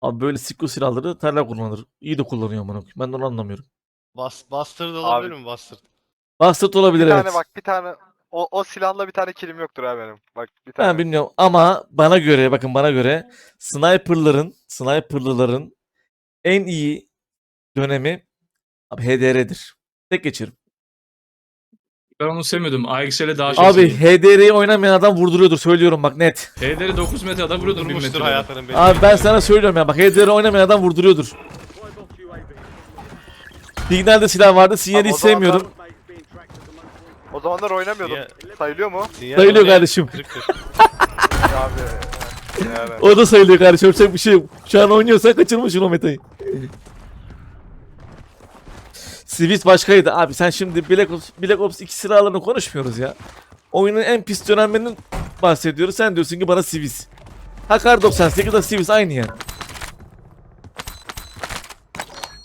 Abi böyle sikko silahları terler kullanır. İyi de kullanıyor amına koyayım. Ben de onu anlamıyorum. Bas, Bastard olabilir mi Bastard? Bastard olabilir Bir evet. tane bak bir tane o, o silahla bir tane kilim yoktur ha benim. Bak bir tane. Ben bilmiyorum ama bana göre bakın bana göre sniperların sniperlıların en iyi dönemi abi HDR'dir. Tek geçerim. Ben onu sevmiyordum. AXL'e daha çok Abi sevdim. HDR'yi oynamayan adam vurduruyordur söylüyorum bak net. HD'leri 9 metrede vuruyordum 1000 Durmuştur metrede. hayatının belli. Abi ben sana söylüyorum ya bak HDR oynamayan adam vurduruyordur. Signalde silah vardı sinyali Abi hiç o zamanlar- sevmiyorum. O zamanlar oynamıyordum. Sinyal- Sayılıyor mu? Sinyal Sayılıyor kardeşim. abi. Yani. O da sayılıyor kardeşim yapacak bir şey yok. Şu an oynuyorsan kaçırmışsın o metayı. Swiss başkaydı abi sen şimdi Black Ops, Black Ops 2 silahlarını konuşmuyoruz ya. Oyunun en pis dönemlerinden bahsediyoruz. Sen diyorsun ki bana Swiss. Hakar 98 da Swiss aynı yani.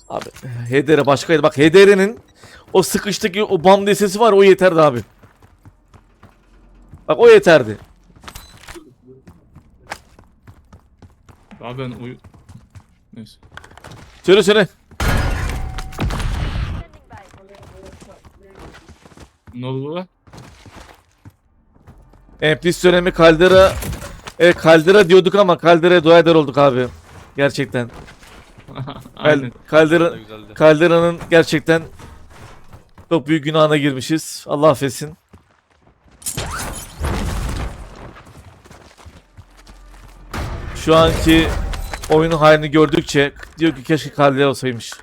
Abi HDR başkaydı. Bak HDR'nin o sıkıştaki o bam sesi var o yeterdi abi. Bak o yeterdi. Abi ben uyu... Neyse. Söyle söyle. Ne oldu baba? En pis dönemi Caldera e, Caldera diyorduk ama Caldera'ya dua eder olduk abi. Gerçekten. Aynen. Caldera Da güzeldi. Gerçekten çok büyük günahına girmişiz. Allah affetsin. Şu anki oyunun halini gördükçe diyor ki keşke Caldera olsaymış.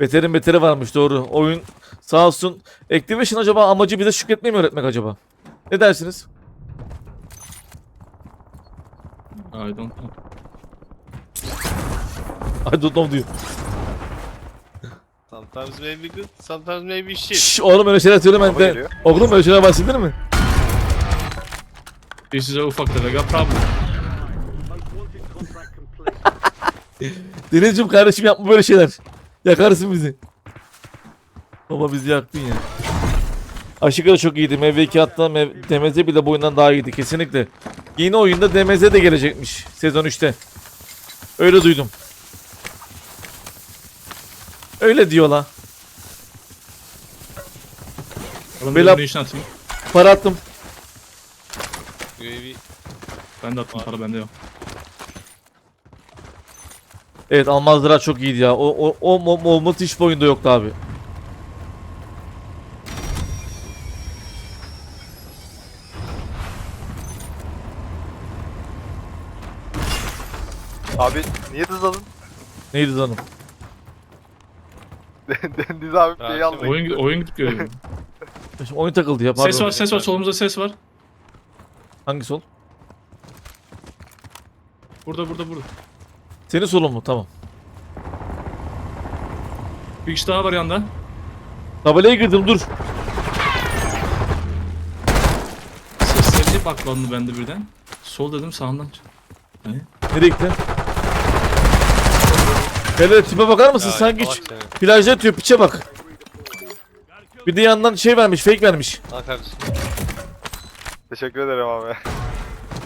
Beterin beteri varmış doğru. Oyun sağ olsun. Activision acaba amacı bize şükretmeyi mi öğretmek acaba? Ne dersiniz? I don't know. I don't know diyor. Sometimes maybe good, sometimes maybe shit. Şşş oğlum öyle şeyler söyleme. Araba de. geliyor. Oğlum öyle şeyler bahsedilir mi? This is a ufak tefek a problem. Denizciğim kardeşim yapma böyle şeyler. Yakarsın bizi. Baba bizi yaktın ya. Aşıkara çok iyiydi. MV2 hatta MV DMZ bile bu oyundan daha iyiydi kesinlikle. Yeni oyunda DMZ de gelecekmiş sezon 3'te. Öyle duydum. Öyle diyorlar. Oğlum Bela- bir işini atayım. Para attım. UAV Ben de attım para bende yok. Evet Almazdıra çok iyiydi ya. O o o mo- mo- mod hiç bu oyunda yoktu abi. Abi niye dızladın? Neydi zanım? Deniz abi şeyi aldı. Oyun, oyun gidip görüyorum. Şimdi oyun takıldı ya pardon. ses var ses var solumuzda ses var. Hangi sol? Burada burada burada. Senin solun mu? Tamam. Bir kişi daha var yanında. Tabelaya girdim dur. Sesleri baklandı bende birden. Sol dedim sağından. çık- Nereye gitti? Hele tipe bakar mısın? Ya, Sanki hiç plajda yatıyor piçe bak. Bir de yandan şey vermiş, fake vermiş. Kardeşim. Teşekkür ederim abi.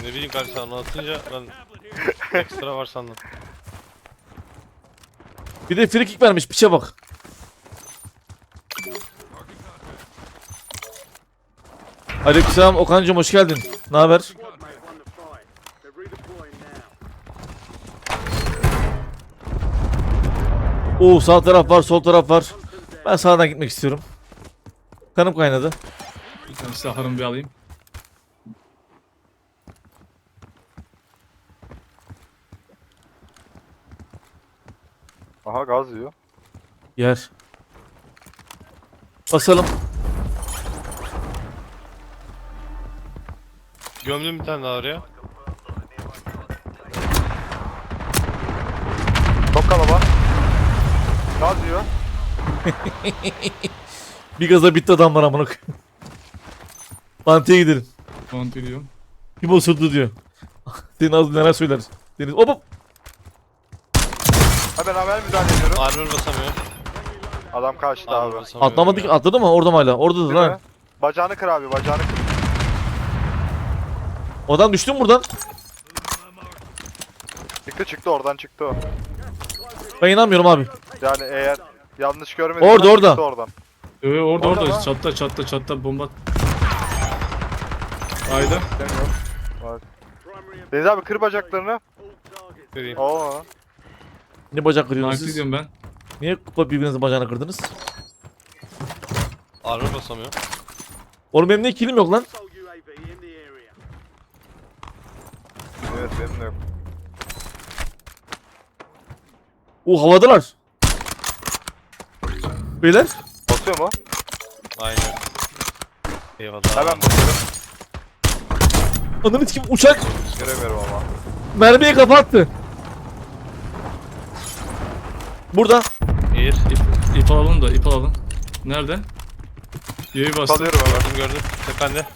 Ne bileyim kardeşim anlatınca ben ekstra var sandım. Bir de free kick vermiş piçe bak. Aleykümselam Okan'cım hoş geldin. Ne haber? Oo sağ taraf var, sol taraf var. Ben sağdan gitmek istiyorum. Kanım kaynadı. Bir tane silahlarımı bir alayım. Aha gaz yiyor. Yer. Basalım. Gömdüm bir tane daha oraya. Çok kalabalık. Gaz yiyor. Bir gaza bitti adam bana amına koyayım. Mantıya gidelim. Kontrol ediyorum. Kim osurdu diyor. Senin ağzın neler söyler. Deniz. Hop hop. Hemen hemen müdahale ediyorum. Armor basamıyor. Adam kaçtı Armor abi. basamıyor. Atlamadı ki atladı mı? Orada mı hala? Oradadır Değil mi? lan. Bacağını kır abi bacağını kır. Oradan düştün mü buradan? Çıktı çıktı oradan çıktı o. Ben inanmıyorum abi. Yani eğer yanlış görmediysen Orada, orada. çıktı oradan. Yo, orada Orada orada. Çatla çatla çatla bomba. Haydi. Deniz abi kır bacaklarını. Göreyim. Oo. Ne bacak kırıyorsunuz Nakli siz? diyorum ben. Niye birbirinizin bacağını kırdınız? Armor basamıyor. Oğlum benim ne kilim yok lan. Evet benim de yok. O havadalar. Beyler. Basıyor mu? Aynen. Eyvallah. Hemen basıyorum. Ananı kim uçak Göremiyorum ama. mermiyi kapattı. Burada. Eğir. İp, ip alalım da ip alalım. Nerede? Yayı bastım. Salıyorum hemen. Gördüm gördüm. Tepende.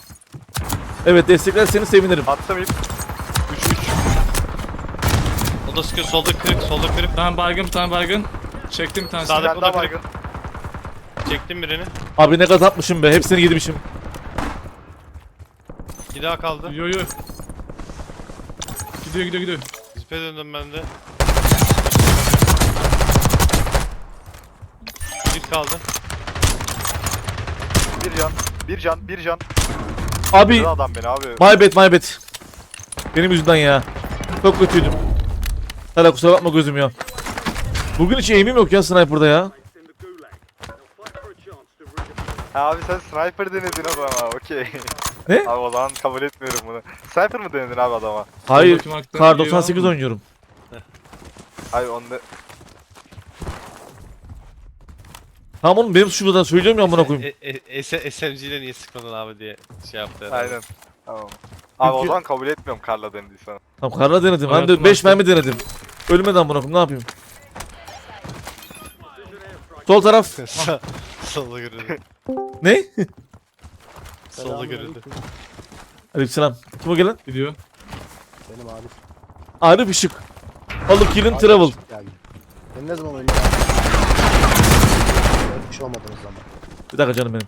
Evet desteklerseniz sevinirim. Attım ip. 3 3. O da sıkıyor. Solda kırık. Solda kırık. Tamam baygın bir tane baygın. Çektim bir tanesini. Sağda- daha kırık. baygın. Çektim birini. Abi ne gaz atmışım be. Hepsini yedirmişim. Bir daha kaldı. Yo yo. Gidiyor gidiyor gidiyor. Zipe döndüm ben de. Kaldı. Bir can. Bir can. Bir can. Abi Bir adam beni abi. my bad my bad. Benim yüzümden ya. Çok kötüydüm. Hala kusura bakma gözüm ya. Bugün hiç aim'im yok ya sniper'da ya. Ha, abi sen sniper denedin adama. Okey. Ne? Abi o zaman kabul etmiyorum bunu. Sniper mı denedin abi adama? Hayır. Kar bir 98 var mı? oynuyorum. Hayır onda Tamam oğlum benim şuradan söylüyorum ya amına koyayım. E, e, S- SMG ile niye sıkmadın abi diye şey yaptı herhalde. aynen. Tamam. Abi o Çünkü- zaman kabul etmiyorum karla denediysen. Tamam karla denedim. Hem Hayatım de 5 aslında- mermi denedim. Ölmeden amına koyayım ne yapayım? Sol taraf. Solda görüldü. Ne? Solda görüldü. Aleykümselam. Kim o gelen? Gidiyor. Benim Arif. Arif Işık. Alıp kilin travel. Geldi. Ben ne zaman oynuyorum? Bir şey olmadınız zaman. Bir dakika canım benim.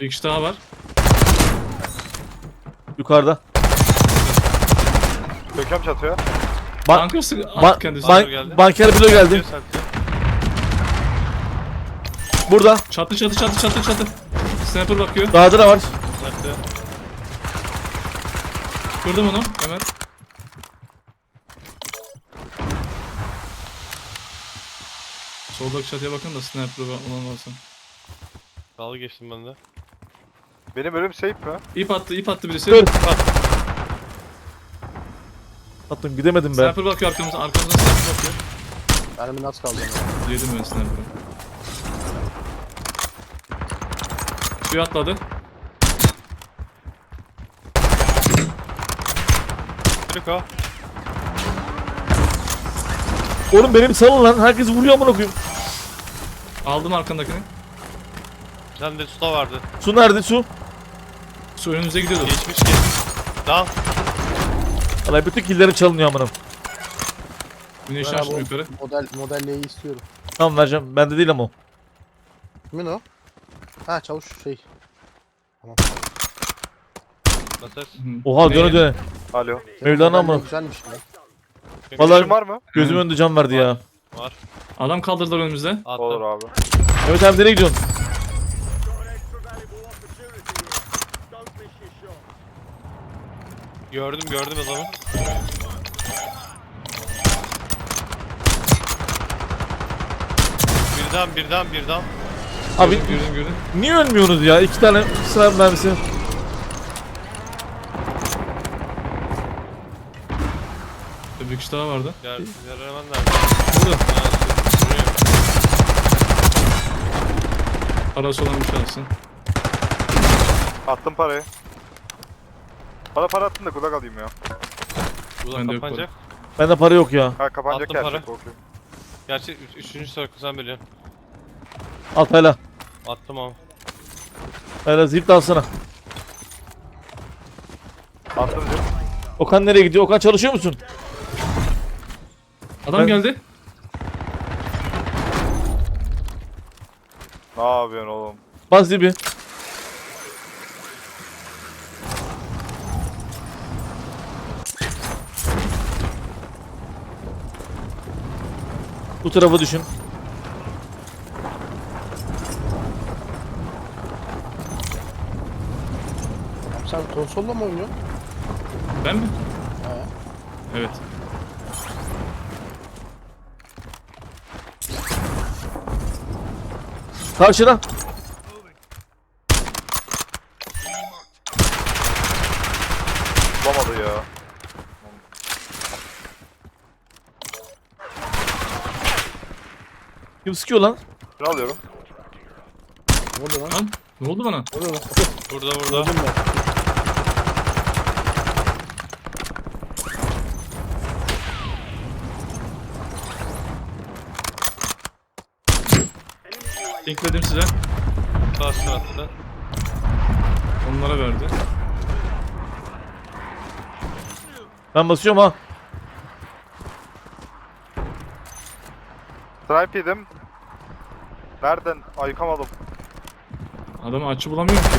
Bir kişi daha var. Yukarıda. Kökem çatıyor. Ba Banka sık at kendisi. ban geldi. banker bilo geldi. Burada. Çatı çatı çatı çatı çatı. Sniper bakıyor. Dağda da var. Kırdım onu hemen. Soldaki çatıya bakın da sniper olan varsa. Dalga geçtim ben de. Benim ölüm safe mi? İp attı ip attı birisi. Dur. Attım gidemedim be. Sniper bakıyor arkamıza arkamıza sniper bakıyor. Benim nasıl kaldı? Yedim ben sniper'ı. Suya atladı. Kırık o. Oğlum benim salın lan. Herkes vuruyor amına koyayım. Aldım arkandakini. Bir tane de suda vardı. Su nerede su? Su önümüze gidiyordu. Geçmiş geçmiş. Dal. Vallahi bütün killerim çalınıyor amına. Güneş Ben abi açtım o yukarı. Model, modelleyi istiyorum. Tamam vereceğim. Bende değil ama o. Kimin o? Ha çavuş şey. Nasıl? Hı. Oha Ne? döne döne. Alo. Mevlana mı? Güzelmiş lan. Vallahi- var mı? Gözümün önünde can verdi ya. Var. Adam kaldırdılar önümüzde. Attım. Olur abi. Evet abi nereye gidiyorsun? Gördüm gördüm adamı. Birden birden birden. Abi Gördüm gördüm gördüm. niye ölmüyorsunuz ya? İki tane sıra mermisi. Kişi daha vardı. Yer, Yaraman nerede? Burada. Parası olan bir alsın. Attım parayı. Bana para attın da kulak alayım ya. Burada Bende yok kapanacak. Bende para yok ya. Ha kapanacak Attım gerçek para. okey. Gerçi üç, üçüncü soru sen biliyorsun. Al payla. Attım ama. Payla zip de alsana. Attım diyor. Okan nereye gidiyor? Okan çalışıyor musun? Adam geldi. Ne yapıyorsun oğlum? Bas dibi. Bu tarafa düşün. Sen konsolla mı oynuyorsun? Ben mi? He. Evet. Karşıdan. Bulamadı ya. Kim sıkıyor lan? Şunu alıyorum. Ne oluyor lan? Lan ne oldu bana? Ne oluyor lan? Burada burada. Öldüm ben. Linkledim size. Sağ tarafta. Onlara verdi. Ben basıyorum ha. Stripe yedim. Nereden? Ayıkamadım. Adamı açı bulamıyorum ki.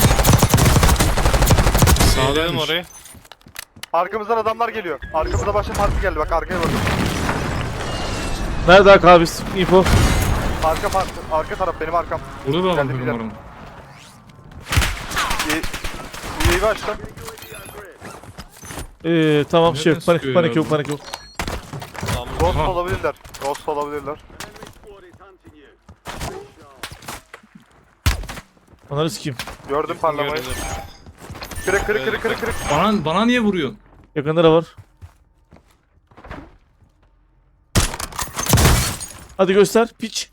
Sağlayalım Sağdaymış. orayı. Arkamızdan adamlar geliyor. Arkamıza başka parti geldi. Bak arkaya bakın. Nerede Akabis? Info. Arka parti. Arka taraf benim arkam. Burada da Geldi, var bir umarım. UAV açtım. Ee, tamam şey yok. Nereden Panik, sıkıyor panik ya yok bu? panik yok. Ghost Aha. olabilirler. Ghost olabilirler. Onları sikeyim. Gördüm parlamayı. Görünür. Kırık kırık kırık kırık kırık. Bana, bana niye vuruyorsun? Yakında da var. Hadi göster. Piç.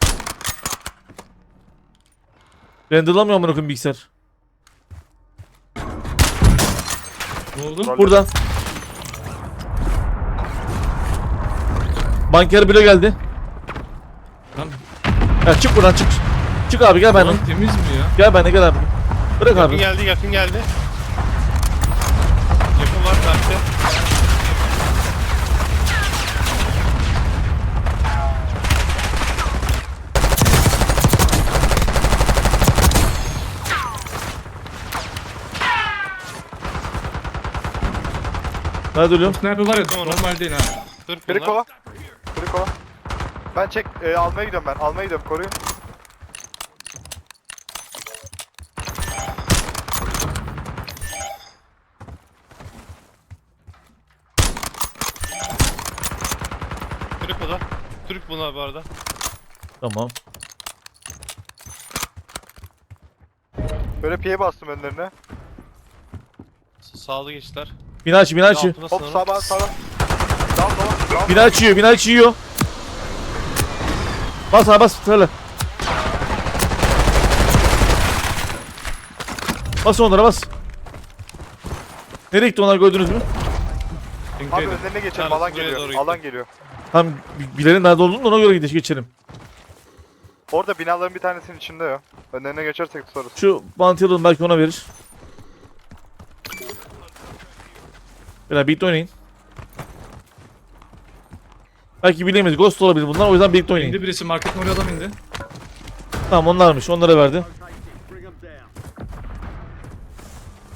Renderlamıyor amına koyayım bilgisayar. Ne oldu? Burada. Banker bile geldi. Lan Ya çık buradan çık. Çık abi gel benden. Temiz mi ya? Gel benden gel abi. Bırak Yakın abi. geldi yakın geldi. Yakın var karşı. Nerede ölüyorum? Sniper var ya Tamam. normal değil ha. Türk Kırık bunlar. o. Kırık o. Ben çek e, almaya gidiyorum ben. Almaya gidiyorum koruyun. Türk da. Türk bunlar bu arada. Tamam. Böyle piye bastım önlerine. Sağlı geçtiler. Bina açı bina açı. Altına Hop sağa sağa. Down down down. Bina açıyor bina açıyor. Bas abi bas söyle. Bas onlara bas. Nereye gitti onlar gördünüz mü? Abi Linkteydi. önlerine geçelim alan buraya geliyor. gitti. Alan geliyor. Tam bi- bilelim nerede olduğunu da ona göre gideş geçelim. Orada binaların bir tanesinin içinde ya. Önlerine geçersek tutarız. Şu alalım belki ona verir. Beyler birlikte oynayın. Belki bilemeyiz. Ghost olabilir bunlar. O yüzden birlikte oynayın. İndi birisi marketin oraya adam indi. Tamam onlarmış. Onlara verdi.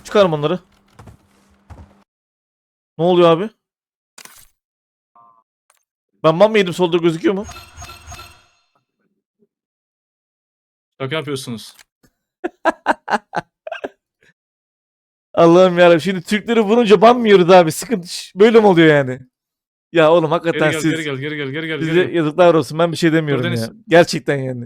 Çıkarım onları. Ne oluyor abi? Ben man mı yedim solda gözüküyor mu? Şaka yapıyorsunuz. Allah'ım yarabbim. Şimdi Türkleri vurunca ban mı yiyoruz abi? Sıkıntı böyle mi oluyor yani? Ya oğlum Geri hakikaten gel siz geri gel geri gel geri gel. size Geri gel. yazıklar olsun. Ben bir şey demiyorum Deniz. ya. Gerçekten yani.